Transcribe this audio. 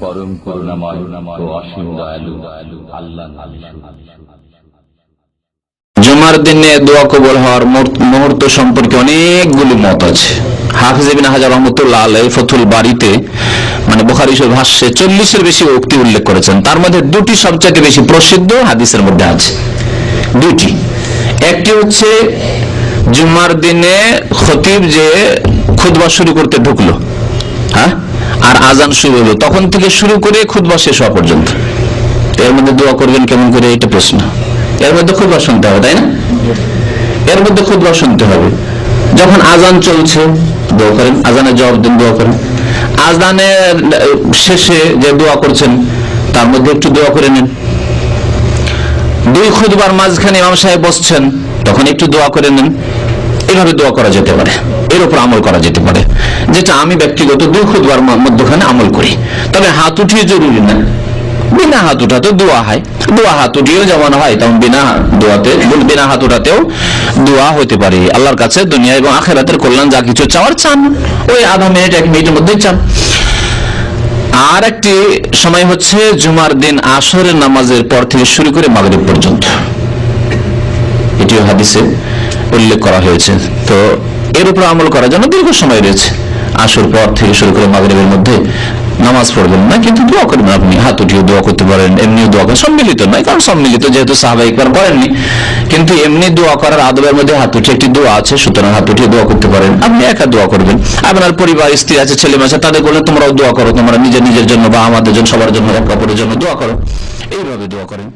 পরম করুণাময় ও অসীম দয়ালু আল্লাহ জুমার দিনে দোয়া কবুল হওয়ার মুহূর্ত- সম্পর্কে অনেকগুলি মত আছে। হাফিজ ইবিন হাজার রহমতুল্লাহ আলাই ফতুল বাড়িতে মানে বোখারি ভাষ্যে চল্লিশের বেশি উক্তি উল্লেখ করেছেন। তার মধ্যে দুটি সবচেয়ে বেশি প্রসিদ্ধ হাদিসের মধ্যে আছে। দুটি। একটি হচ্ছে জুমার দিনে খতিব যে খুদবা শুরু করতে ঢুকলো হ্যাঁ? আর আজান শুরু হলো। তখন থেকে শুরু করে খুদবা শেষ হওয়া পর্যন্ত। এর মধ্যে দোয়া করবেন কেমন করে, এটা প্রশ্ন। এর মধ্যে খুদবা শুনতে হবে, তাই না? এর মধ্যে খুদবা শুনতে হবে। যখন আজান চলছে, দোয়া করেন। আজানের জবাব দিন, দোয়া করেন। আজানের শেষে যে দোয়া করছেন, তার মধ্যে একটু দোয়া করে নেন। দুই খুদবার মাঝখানে ইমাম সাহেব বসছেন, তখন একটু দোয়া করে নেন। এভাবে দোয়া করা যেতে পারে। এর উপর আমল করা যেতে পারে। যেটা আমি ব্যক্তিগত দুই খুদবার মধ্যখানে আমল করি। তবে হাত উঠিয়ে জরুরি না। বিনা হাত উঠাতে দোয়া হয়। দোয়া হাত উঠিয়েও যেমন হয়। তেমন বিনা দোয়াতে বিনা হাত উঠাতেও দোয়া হতে পারে। আল্লাহর কাছে দুনিয়া এবং আখেরাতের কল্যাণ যা কিছু চাওয়ার চান। ওই আধা মিনিট, এক মিনিটের মধ্যেই চান। আর একটি সময় হচ্ছে জুমার দিন আসরের নামাজের পর থেকে শুরু করে মাগরিব পর্যন্ত। এটিও হাদিসে উল্লেখ করা হয়েছে। তো এর উপর আমল করার জন্য দীর্ঘ সময় রয়েছে। আসর পর থেকে শুরু করে মাগরিবের মধ্যে নামাজ পড়বেন না, কিন্তু দোয়া করবেন আপনি। হাত উঠিয়ে দোয়া করতে পারেন, এমনিও দোয়া করেন, সম্মিলিত নয়, কারণ সম্মিলিত যেহেতু সাহাবাহিকবার করেননি, কিন্তু এমনি দোয়া করার আদবের মধ্যে হাত উঠিয়ে একটি দোয়া আছে, সুতরাং হাত উঠিয়ে দোয়া করতে পারেন। আপনি একা দোয়া করবেন। আপনার পরিবার, স্ত্রী আছে, ছেলে মেয়ে তাদের বলে তোমরাও দোয়া করো, তোমরা নিজের নিজের জন্য বা আমাদের জন্য, সবার জন্য এক অপরের জন্য দোয়া করো। এইভাবে দোয়া করেন